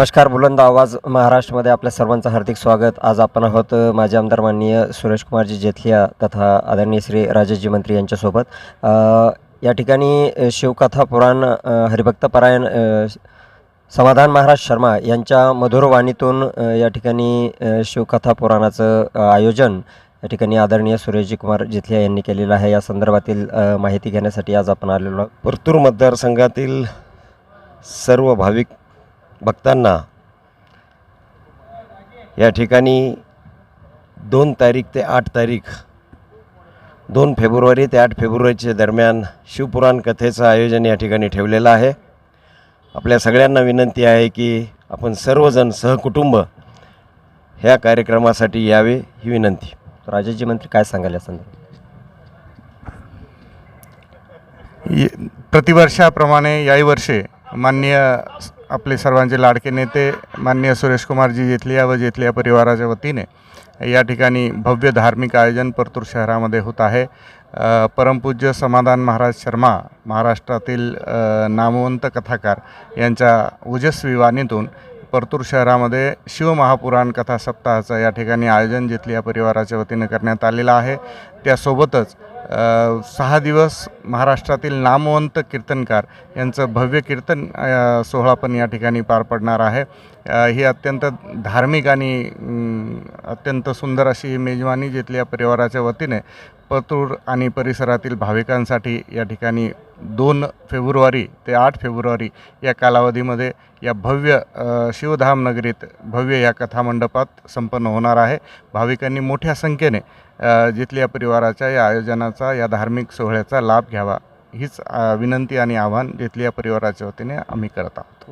नमस्कार बुलंद आवाज महाराष्ट्रामध्ये आपल्या सर्वांचं हार्दिक स्वागत. आज आपण आहोत माझे माजी आमदार माननीय सुरेशकुमारजी जेथलिया तथा आदरणीय श्री राजेशजी मंत्री यांच्यासोबत. या ठिकाणी शिवकथा पुराण हरिभक्तपरायण हरिभक्त समाधान महाराज शर्मा यांच्या मधुर वाणीतून या ठिकाणी शिवकथा पुराणाचं आयोजन या ठिकाणी आदरणीय सुरेशजी कुमार जिथलिया यांनी केलेलं आहे. या संदर्भातील माहिती घेण्यासाठी आज आपण आलेलो आहोत. परतूर मतदारसंघातील सर्व भाविक भक्तांना या ठिकाणी दोन तारीख ते आठ तारीख दोन फेब्रुवारी ते आठ फेब्रुवारीच्या दरम्यान शिवपुराण कथेचं आयोजन या ठिकाणी ठेवलेलं आहे. आपल्या सगळ्यांना विनंती आहे की आपण सर्वजण सहकुटुंब ह्या कार्यक्रमासाठी यावे ही विनंती. राजेशजी मंत्री काय सांगाल या संदर्भात? ये- प्रतिवर्षाप्रमाणे याही वर्षी माननीय आपले सर्वांचे लाडके नेते माननीय सुरेशकुमारजी जेथलिया व जेथलिया परिवाराच्या वतीने या ठिकाणी भव्य धार्मिक आयोजन परतूर शहरामध्ये होत आहे. परमपूज्य समाधान महाराज शर्मा महाराष्ट्रातील नामवंत कथाकार यांच्या ओजस्वी वाणीतून परतूर शहरामध्ये शिवमहापुराण कथा सप्ताहाचं या ठिकाणी आयोजन जेथलिया परिवाराच्या वतीनं करण्यात आलेलं आहे. त्यासोबतच सहा दिवस महाराष्ट्रातील नामवंत कीर्तनकार यांचं भव्य कीर्तन सोहळा पण या ठिकाणी पार पडणार आहे. ही अत्यंत धार्मिक आणि अत्यंत सुंदर अशी ही मेजवानी जिथल्या परिवाराच्या वतीने पतूर आणि परिसरातील भाविकांसाठी या ठिकाणी दोन फेब्रुवारी ते आठ फेब्रुवारी या कालावधीमध्ये या भव्य शिवधाम नगरीत भव्य या कथामंडपात संपन्न होणार आहे. भाविकांनी मोठ्या संख्येने जिथल्या परिवाराच्या या आयोजनाचा या धार्मिक सोहळ्याचा लाभ घ्यावा हीच विनंती आणि आव्हान जिथल्या परिवाराच्या वतीने आम्ही करत आहोत.